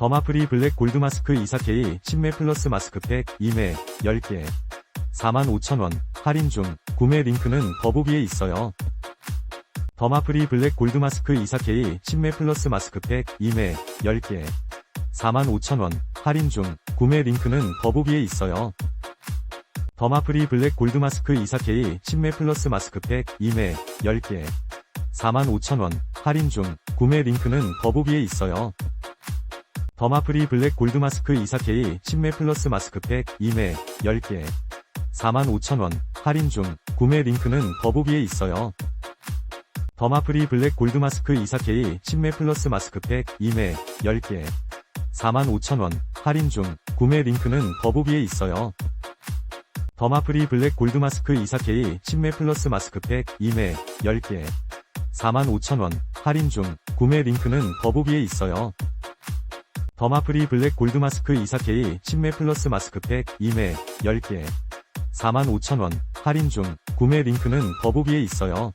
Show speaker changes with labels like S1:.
S1: 더마프리 블랙 골드 마스크 24K 10매 플러스 마스크팩 2매 10개 45,000원 할인 중 구매 링크는 더보기에 있어요. 더마프리 블랙 골드 마스크 24K 10매 플러스 마스크팩 2매 10개 45,000원 할인 중 구매 링크는 더보기에 있어요. 더마프리 블랙 골드 마스크 24K 10매 플러스 마스크팩 2매 10개 45,000원 할인 중 구매 링크는 더보기에 있어요. 더마프리 블랙 골드 마스크 24K 10매 플러스 마스크팩 2매 10개 45,000원 할인 중 구매 링크는 더보기에 있어요. 더마프리 블랙 골드 마스크 24K 10매 플러스 마스크팩 2매 10개 45,000원 할인 중 구매 링크는 더보기에 있어요. 더마프리 블랙 골드 마스크 24K 10매 플러스 마스크팩 2매 10개 45,000원 할인 중 구매 링크는 더보기에 있어요. 더마프리 블랙 골드 마스크 24K 10매 플러스 마스크팩 2매 10개. 45,000원. 할인 중. 구매 링크는 더보기에 있어요.